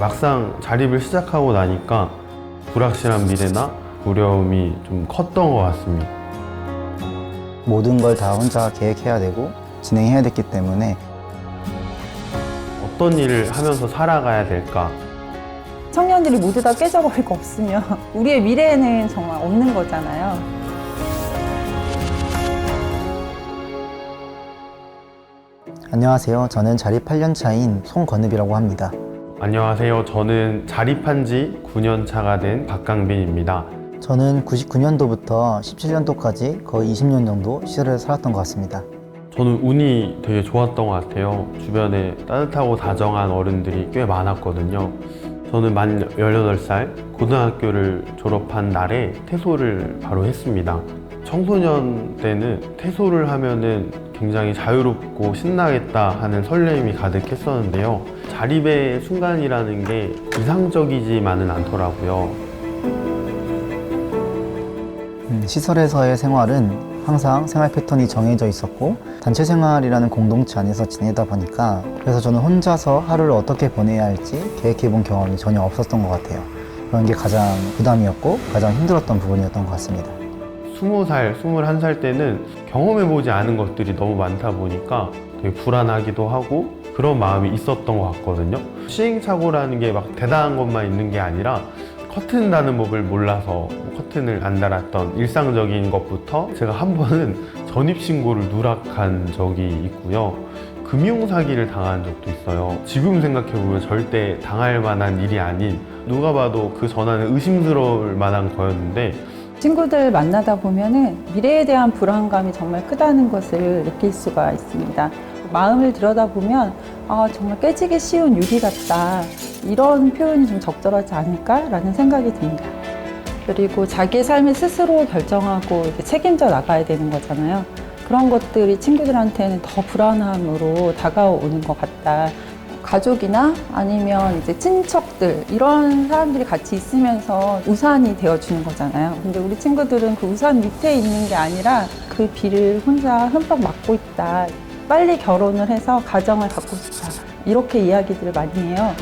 막상 자립을 시작하고 나니까 불확실한 미래나 두려움이 좀 컸던 것 같습니다. 모든 걸 다 혼자 계획해야 되고 진행해야 됐기 때문에 어떤 일을 하면서 살아가야 될까? 청년들이 모두 다 깨져버릴 거 없으면 우리의 미래에는 정말 없는 거잖아요. 안녕하세요. 저는 자립 8년 차인 송건읍이라고 합니다. 안녕하세요. 저는 자립한 지 9년 차가 된 박강빈입니다. 저는 99년도부터 17년도까지 거의 20년 정도 시설에서 살았던 것 같습니다. 저는 운이 되게 좋았던 것 같아요. 주변에 따뜻하고 다정한 어른들이 꽤 많았거든요. 저는 만 18살 고등학교를 졸업한 날에 퇴소를 바로 했습니다. 청소년 때는 퇴소를 하면은 굉장히 자유롭고 신나겠다 하는 설렘이 가득했었는데요. 자립의 순간이라는 게 이상적이지만은 않더라고요. 음, 시설에서의 생활은 항상 생활 패턴이 정해져 있었고 단체 생활이라는 공동체 안에서 지내다 보니까 그래서 저는 혼자서 하루를 어떻게 보내야 할지 계획해 본 경험이 전혀 없었던 것 같아요. 그런 게 가장 부담이었고 가장 힘들었던 부분이었던 것 같습니다. 20살, 21살 때는 경험해보지 않은 것들이 너무 많다 보니까 되게 불안하기도 하고 그런 마음이 있었던 것 같거든요. 시행착오라는 게 막 대단한 것만 있는 게 아니라 커튼 다는 법을 몰라서 커튼을 안 달았던 일상적인 것부터 제가 한 번은 전입신고를 누락한 적이 있고요. 금융사기를 당한 적도 있어요. 지금 생각해보면 절대 당할 만한 일이 아닌 누가 봐도 그 전화는 의심스러울 만한 거였는데 친구들 만나다 보면은 미래에 대한 불안감이 정말 크다는 것을 느낄 수가 있습니다. 마음을 들여다보면 아, 정말 깨지기 쉬운 유리 같다. 이런 표현이 좀 적절하지 않을까라는 생각이 듭니다. 그리고 자기의 삶을 스스로 결정하고 책임져 나가야 되는 거잖아요. 그런 것들이 친구들한테는 더 불안함으로 다가오는 것 같다. 가족이나 아니면 이제 친척들 이런 사람들이 같이 있으면서 우산이 되어주는 거잖아요. 근데 우리 친구들은 그 우산 밑에 있는 게 아니라 그 비를 혼자 흠뻑 맞고 있다. 빨리 결혼을 해서 가정을 갖고 싶다. 이렇게 이야기들을 많이 해요.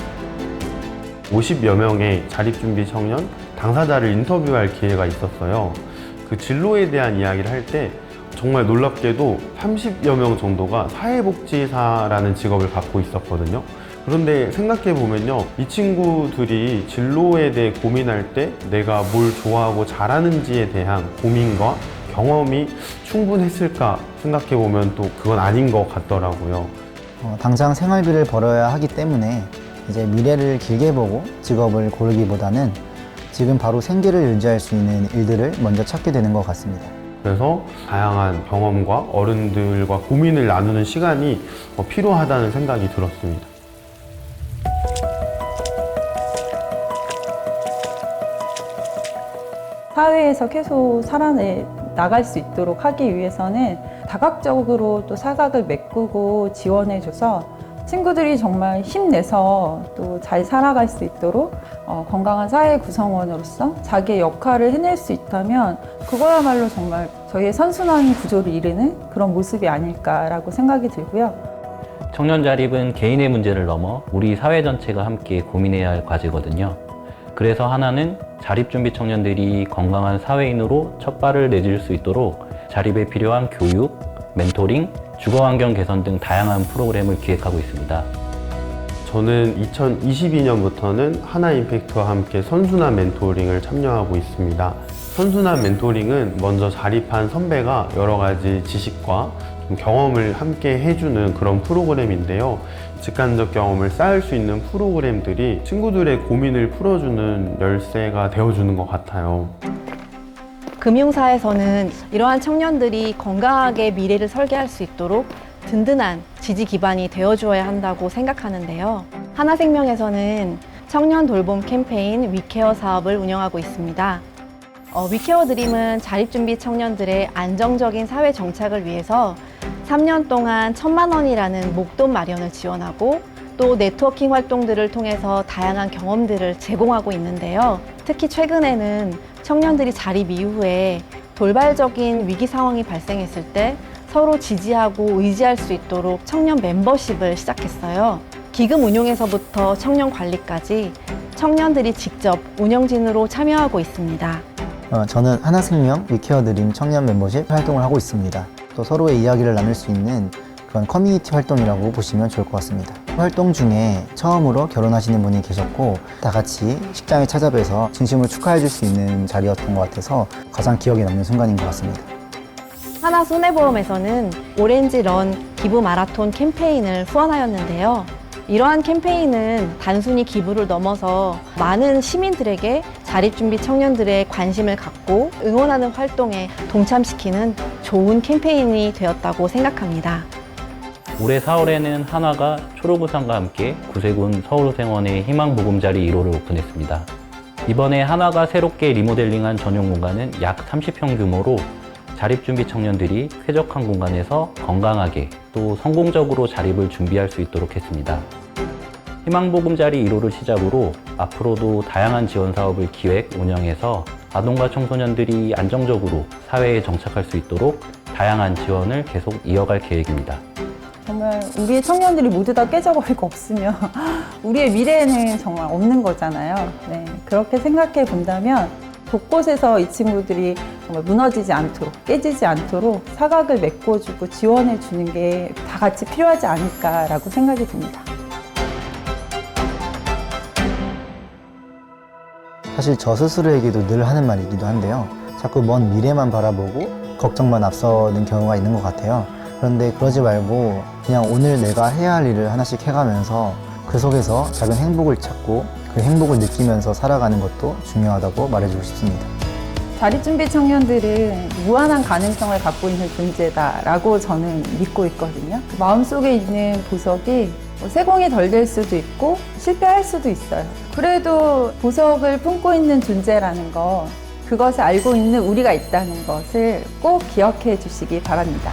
50여 명의 자립준비 청년 당사자를 인터뷰할 기회가 있었어요. 그 진로에 대한 이야기를 할때 정말 놀랍게도 30여 명 정도가 사회복지사라는 직업을 갖고 있었거든요. 그런데 생각해 보면요. 이 친구들이 진로에 대해 고민할 때 내가 뭘 좋아하고 잘하는지에 대한 고민과 경험이 충분했을까 생각해 보면 또 그건 아닌 것 같더라고요. 어, 당장 생활비를 벌어야 하기 때문에 이제 미래를 길게 보고 직업을 고르기보다는 지금 바로 생계를 유지할 수 있는 일들을 먼저 찾게 되는 것 같습니다. 그래서 다양한 경험과 어른들과 고민을 나누는 시간이 어, 필요하다는 생각이 들었습니다. 사회에서 계속 살아내 나갈 수 있도록 하기 위해서는 다각적으로 또 사각을 메꾸고 지원해줘서 친구들이 정말 힘내서 또 잘 살아갈 수 있도록 어, 건강한 사회 구성원으로서 자기의 역할을 해낼 수 있다면 그거야말로 정말 저희의 선순환 구조를 이루는 그런 모습이 아닐까라고 생각이 들고요. 청년 자립은 개인의 문제를 넘어 우리 사회 전체가 함께 고민해야 할 과제거든요. 그래서 하나는 자립준비 청년들이 건강한 사회인으로 첫 발을 내딜 수 있도록 자립에 필요한 교육, 멘토링, 주거 환경 개선 등 다양한 프로그램을 기획하고 있습니다. 저는 2022년부터는 하나 임팩트와 함께 선순환 멘토링을 참여하고 있습니다. 선순환 멘토링은 먼저 자립한 선배가 여러 가지 지식과 좀 경험을 함께 해주는 그런 프로그램인데요. 직관적 경험을 쌓을 수 있는 프로그램들이 친구들의 고민을 풀어주는 열쇠가 되어주는 것 같아요. 금융사에서는 이러한 청년들이 건강하게 미래를 설계할 수 있도록 든든한 지지 기반이 되어주어야 한다고 생각하는데요. 하나생명에서는 청년 돌봄 캠페인 위케어 사업을 운영하고 있습니다. 어, 위케어 드림은 자립준비 청년들의 안정적인 사회 정착을 위해서 3년 동안 천만 원이라는 목돈 마련을 지원하고 또 네트워킹 활동들을 통해서 다양한 경험들을 제공하고 있는데요. 특히 최근에는 청년들이 자립 이후에 돌발적인 위기 상황이 발생했을 때 서로 지지하고 의지할 수 있도록 청년 멤버십을 시작했어요. 기금 운용에서부터 청년 관리까지 청년들이 직접 운영진으로 참여하고 있습니다. 어, 저는 하나생명 위케어 드림 청년 멤버십 활동을 하고 있습니다. 또 서로의 이야기를 나눌 수 있는 그런 커뮤니티 활동이라고 보시면 좋을 것 같습니다. 활동 중에 처음으로 결혼하시는 분이 계셨고 다 같이 식장에 찾아뵈서 진심으로 축하해 줄 수 있는 자리였던 것 같아서 가장 기억에 남는 순간인 것 같습니다. 하나 손해보험에서는 오렌지 런 기부 마라톤 캠페인을 후원하였는데요. 이러한 캠페인은 단순히 기부를 넘어서 많은 시민들에게 자립준비 청년들의 관심을 갖고 응원하는 활동에 동참시키는 좋은 캠페인이 되었다고 생각합니다. 올해 4월에는 한화가 초록우산과 함께 구세군 서울생원의 희망보금자리 1호를 오픈했습니다. 이번에 한화가 새롭게 리모델링한 전용 공간은 약 30평 규모로 자립준비 청년들이 쾌적한 공간에서 건강하게 또 성공적으로 자립을 준비할 수 있도록 했습니다. 희망보금자리 1호를 시작으로 앞으로도 다양한 지원 사업을 기획, 운영해서 아동과 청소년들이 안정적으로 사회에 정착할 수 있도록 다양한 지원을 계속 이어갈 계획입니다. 정말 우리의 청년들이 모두 다 깨져버릴 거 없으면 우리의 미래에는 정말 없는 거잖아요. 네, 그렇게 생각해 본다면 곳곳에서 이 친구들이 정말 무너지지 않도록 깨지지 않도록 사각을 메꿔주고 지원해 주는 게 다 같이 필요하지 않을까라고 생각이 듭니다. 사실 저 스스로에게도 늘 하는 말이기도 한데요. 자꾸 먼 미래만 바라보고 걱정만 앞서는 경우가 있는 것 같아요. 그런데 그러지 말고 그냥 오늘 내가 해야 할 일을 하나씩 해가면서 그 속에서 작은 행복을 찾고 그 행복을 느끼면서 살아가는 것도 중요하다고 말해주고 싶습니다. 자립준비 청년들은 무한한 가능성을 갖고 있는 존재다라고 저는 믿고 있거든요. 그 마음속에 있는 보석이 뭐 세공이 덜 될 수도 있고 실패할 수도 있어요. 그래도 보석을 품고 있는 존재라는 거, 그것을 알고 있는 우리가 있다는 것을 꼭 기억해 주시기 바랍니다.